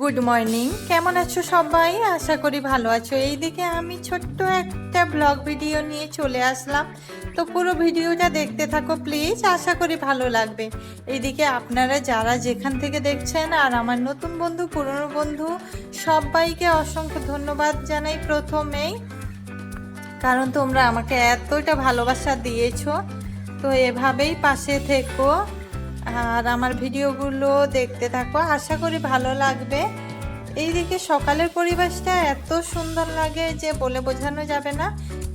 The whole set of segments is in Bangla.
গুড মর্নিং কেমন আছো সবাই? আশা করি ভালো আছো। এইদিকে আমি ছোট্ট একটা ব্লগ ভিডিও নিয়ে চলে আসলাম। তো পুরো ভিডিওটা দেখতে থাকো প্লিজ আশা করি ভালো লাগবে। এইদিকে আপনারা যারা যেখান থেকে দেখছেন আর আমার নতুন বন্ধু, পুরনো বন্ধু, সবাইকে অসংখ্য ধন্যবাদ জানাই প্রথমেই। কারণ তোমরা আমাকে এতটা ভালোবাসা দিয়েছ। তো এভাবেই পাশে থেকো। আর আমার ভিডিওগুলো দেখতে থাকো, আশা করি ভালো লাগবে। এইদিকে সকালের পরিবেশটা এত সুন্দর লাগে যে বলে বোঝানো যাবে না,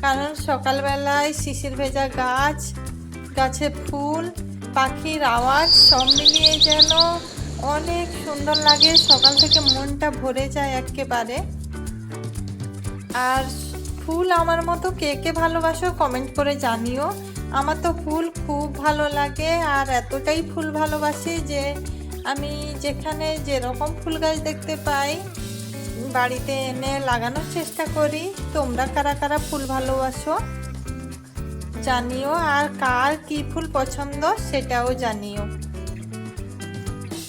কারণ সকালবেলায় শিশির ভেজা গাছ, গাছে ফুল, পাখির আওয়াজ, সব মিলিয়ে যেন অনেক সুন্দর লাগে। সকাল থেকে মনটা ভরে যায় একেবারে। আর ফুল আমার মতো কে কে ভালোবাসো কমেন্ট করে জানিও। আমার তো ফুল খুব ভালো লাগে আর এতটাই ফুল ভালোবাসি যে আমি যেখানে যেরকম ফুল গাছ দেখতে পাই, বাড়িতে এনে লাগানোর চেষ্টা করি। তোমরা কারা কারা ফুল ভালোবাসো জানিও, আর কার কি ফুল পছন্দ সেটাও জানিও।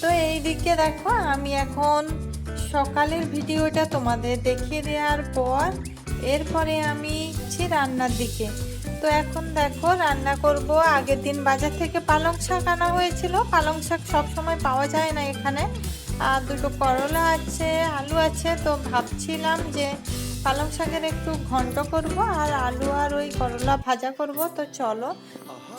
তো এই দিকে দেখো, আমি এখন সকালের ভিডিওটা তোমাদের দেখিয়ে দেওয়ার পর, এরপরে আমি রান্নার দিকে। তো এখন দেখো, রান্না করব। আগের দিন বাজার থেকে পালং শাক আনা হয়েছিল। পালং শাক সব সময় পাওয়া যায় না এখানে। আর দুটো করলা আছে, আলু আছে, তো ভাবছিলাম যে পালং শাকের একটু ঘন্ট করব আর আলু আর ওই করলা ভাজা করব, তো চলো।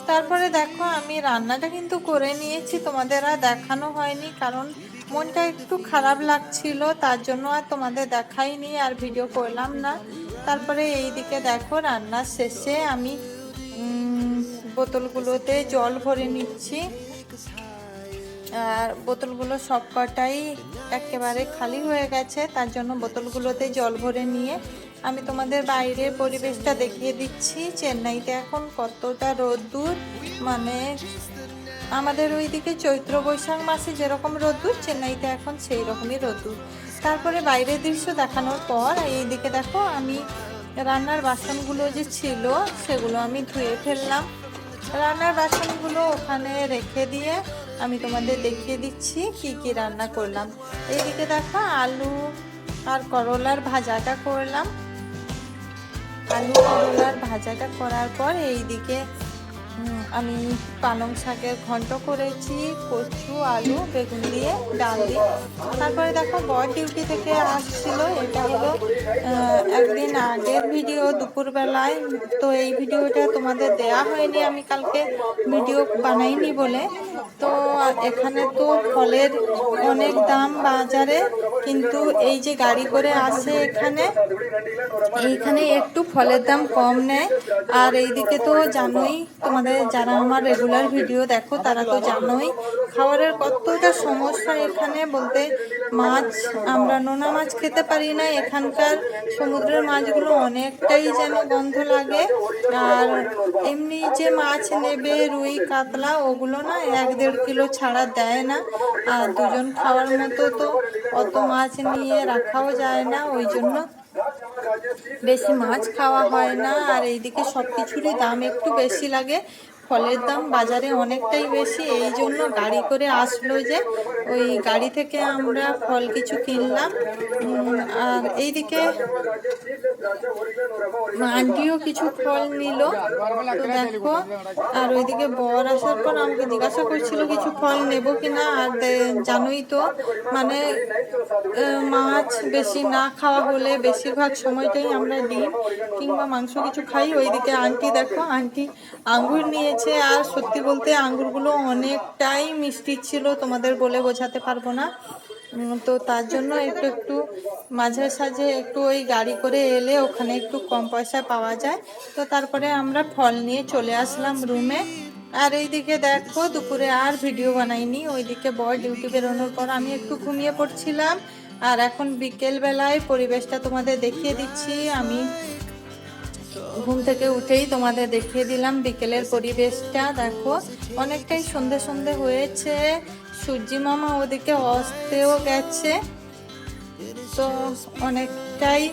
তারপরে দেখো, আমি রান্নাটা কিন্তু করে নিয়েছি, তোমাদের আর দেখানো হয়নি, কারণ মনটা একটু খারাপ লাগছিল, তার জন্য আর তোমাদের দেখাইনি, আর ভিডিও করলাম না। তারপরে এই দিকে দেখো রান্নার শেষে আমি বোতলগুলোতে জল ভরে নিচ্ছি। আর বোতলগুলো সব কটাই একেবারে খালি হয়ে গেছে, তার জন্য বোতলগুলোতে জল ভরে নিয়ে আমি তোমাদের বাইরের পরিবেশটা দেখিয়ে দিচ্ছি। চেন্নাইতে এখন কতটা রোদ্দুর মানে আমাদের ওইদিকে চৈত্র বৈশাখ মাসে যেরকম রোদ্দুর, চেন্নাইতে এখন সেই রকমই রোদ্দুর। তারপরে বাইরের দৃশ্য দেখানোর পর এই দিকে দেখো আমি রান্নার বাসনগুলো যে ছিল, সেগুলো আমি ধুয়ে ফেললাম। রান্নার বাসনগুলো ওখানে রেখে দিয়ে আমি তোমাদের দেখিয়ে দিচ্ছি কি কি রান্না করলাম। এইদিকে দেখো আলু আর করলার ভাজাটা করলাম। আলু করলার ভাজাটা করার পর এইদিকে আমি পালং শাকের ঘন্ট করেছি, কচু, আলু, বেগুন দিয়ে, ডাল দিয়ে। তারপরে দেখো, বর ডিউটি থেকে আসছিল। এটা হলো একদিন আগের ভিডিও দুপুরবেলায়। তো এই ভিডিওটা তোমাদের দেয়া হয়নি, আমি কালকে ভিডিও বানাইনি বলে। তো এখানে তো ফলের অনেক দাম বাজারে, কিন্তু এই যে গাড়ি করে আসে এখানে, এইখানে একটু ফলের দাম কম নেয়। আর এইদিকে তো জানোই, তোমাদের যারা আমার রেগুলার ভিডিও দেখো, তারা তো জানোই, খাবারের কতটা সমস্যা এখানে বলতে মাছ, আমরা নোনা মাছ খেতে পারি না। এখানকার সমুদ্রের মাছগুলো অনেকটাই যেন গন্ধ লাগে। আর এমনি যে মাছ নেবে রুই, কাতলা, ওগুলো না এক দেড় কিলো ছাড়া দেয় না। আর দুজন খাওয়ার মতো তো অত মাছ নিয়ে রাখাও যায় না, ওই জন্য বেশি মাছ খাওয়া হয় না, আর এইদিকে সব কিছুরই দাম একটু বেশি লাগে। ফলের দাম বাজারে অনেকটাই বেশি, এই জন্য গাড়ি করে আসলো যে ওই গাড়ি থেকে আমরা ফল কিছু কিনলাম। আর এইদিকে আন্টিও কিছু ফল নিল। তো দেখো, আর ওইদিকে বর আসার পর আমাকে জিজ্ঞাসা করছিল কিছু ফল নেব কিনা, আর দে- জানোই তো মানে মাছ বেশি না খাওয়া হলে বেশিরভাগ সময়টাই আমরা ডিম কিংবা মাংস কিছু খাই। ওইদিকে আন্টি দেখো, আন্টি আঙ্গুর নিয়েছে, আর সত্যি বলতে আঙ্গুরগুলো অনেকটাই মিষ্টি ছিল, তোমাদের বলে বোঝাতে পারব না। তো তার জন্য একটু একটু মাঝে সাঝে একটু ওই গাড়ি করে এলে ওখানে একটু কম পয়সা পাওয়া যায়। তো তারপরে আমরা ফল নিয়ে চলে আসলাম রুমে আর এইদিকে দেখো দুপুরে আর ভিডিও বানাইনি, ওইদিকে বর ডিউটি বেরোনোর পর আমি একটু ঘুমিয়ে পড়ছিলাম। আর এখন বিকেল বেলায় পরিবেশটা তোমাদের দেখিয়ে দিচ্ছি। আমি ঘুম থেকে উঠেই তোমাদের দেখিয়ে দিলাম বিকেলের পরিবেশটা, দেখো। অনেকটাই সন্ধে সন্ধে হয়েছে। সূর্যি মামা ওদিকে অস্তেও গেছে। তো অনেকটাই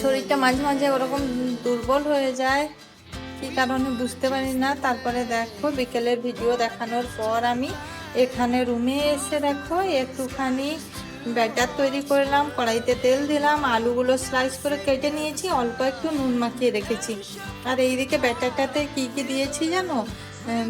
শরীরটা মাঝে মাঝে ওরকম দুর্বল হয়ে যায়। কি কারণে বুঝতে পারি না। তারপরে দেখো, বিকেলের ভিডিও দেখানোর পর আমি এখানে রুমে এসে দেখো, একটুখানি ব্যাটার তৈরি করলাম, কড়াইতে তেল দিলাম, আলুগুলো স্লাইস করে কেটে নিয়েছি, অল্প একটু নুন মাখিয়ে রেখেছি। আর এইদিকে ব্যাটারটাতে কি কি দিয়েছি জানো?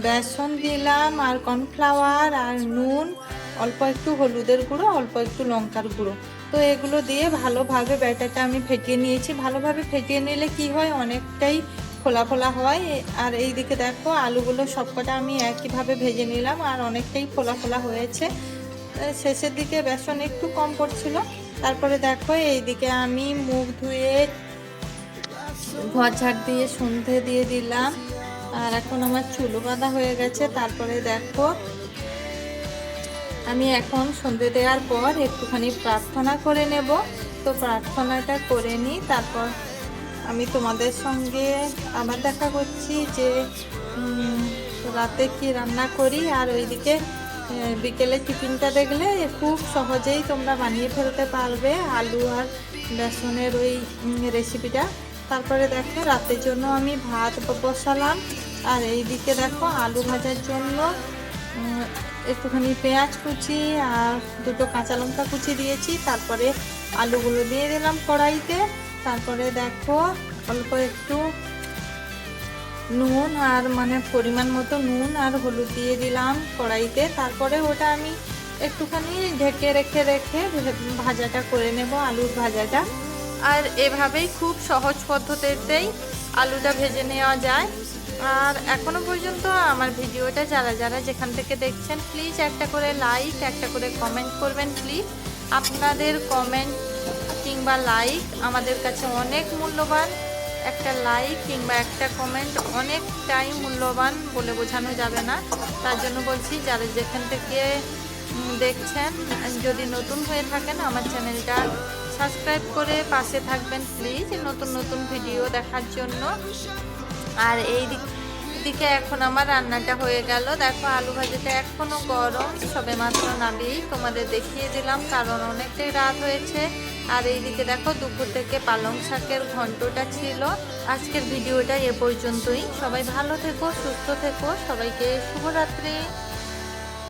বেসন দিলাম, আর কর্নফ্লাওয়ার আর নুন, অল্প একটু হলুদের গুঁড়ো, অল্প একটু লঙ্কার গুঁড়ো। তো এগুলো দিয়ে ভালোভাবে ব্যাটারটা আমি ফেটিয়ে নিয়েছি। ভালোভাবে ফেটিয়ে নিলে কি হয়? অনেকটাই ফোলা ফোলা হয়। আর এই দিকে দেখো, আলুগুলো সবকটা আমি একইভাবে ভেজে নিলাম, আর অনেকটাই ফোলা ফোলা হয়েছে। শেষের দিকে বেসন একটু কম পড়ছিল তারপরে দেখো এইদিকে আমি মুখ ধুয়ে ঘর ঝাড় দিয়ে সন্ধে দিয়ে দিলাম। আর এখন আমার চুলো বাঁধা হয়ে গেছে। তারপরে দেখো আমি এখন সন্ধে দেওয়ার পর একটুখানি প্রার্থনা করে নেব। তো প্রার্থনাটা করে নিই। তারপর আমি তোমাদের সঙ্গে আবার দেখা করছি যে রাতে কি রান্না করি। আর ওইদিকে বিকেলে টিফিনটা দেখলে খুব সহজেই তোমরা বানিয়ে ফেলতে পারবে আলু আর বেসনের ওই রেসিপিটা তারপরে দেখো, রাতের জন্য আমি ভাত বসালাম। আর এইদিকে দেখো, আলু ভাজার জন্য একটুখানি পেঁয়াজ কুচি আর দুটো কাঁচা লঙ্কা কুচি দিয়েছি। তারপরে আলুগুলো দিয়ে দিলাম কড়াইতে। তারপরে দেখো, অল্প একটু নুন আর মানে পরিমাণ মতো নুন আর হলুদ দিয়ে দিলাম কড়াইতে। তারপরে ওটা আমি একটুখানি ঢেকে রেখে রেখে ভাজাটা করে নেব, আলুর ভাজাটা। আর এভাবেই খুব সহজ পদ্ধতিতেই আলুটা ভেজে নেওয়া যায়। আর এখনও পর্যন্ত আমার ভিডিওটা যারা যারা যেখান থেকে দেখছেন প্লিজ একটা করে লাইক একটা করে কমেন্ট করবেন প্লিজ আপনাদের কমেন্ট কিংবা লাইক আমাদের কাছে অনেক মূল্যবান। একটা লাইক কিংবা একটা কমেন্ট অনেকটাই মূল্যবান বলে বোঝানো যাবে না। তার জন্য বলছি, যারা যেখান থেকে দেখছেন, যদি নতুন হয়ে থাকেন, আমার চ্যানেলটা সাবস্ক্রাইব করে পাশে থাকবেন প্লিজ নতুন নতুন ভিডিও দেখার জন্য। আর এই দিক দিকে এখন আমার রান্নাটা হয়ে গেল। দেখো, আলু ভাজিটা এখনও গরম। সবে মাত্র নামিয়েই তোমাদের দেখিয়ে দিলাম, কারণ অনেকটাই রাত হয়েছে। আর এইদিকে দেখো, দুপুর থেকে পালং শাকের ঘন্টটা ছিল। আজকের ভিডিওটা এ পর্যন্তই। সবাই ভালো থেকো, সুস্থ থেকো। সবাইকে শুভরাত্রি।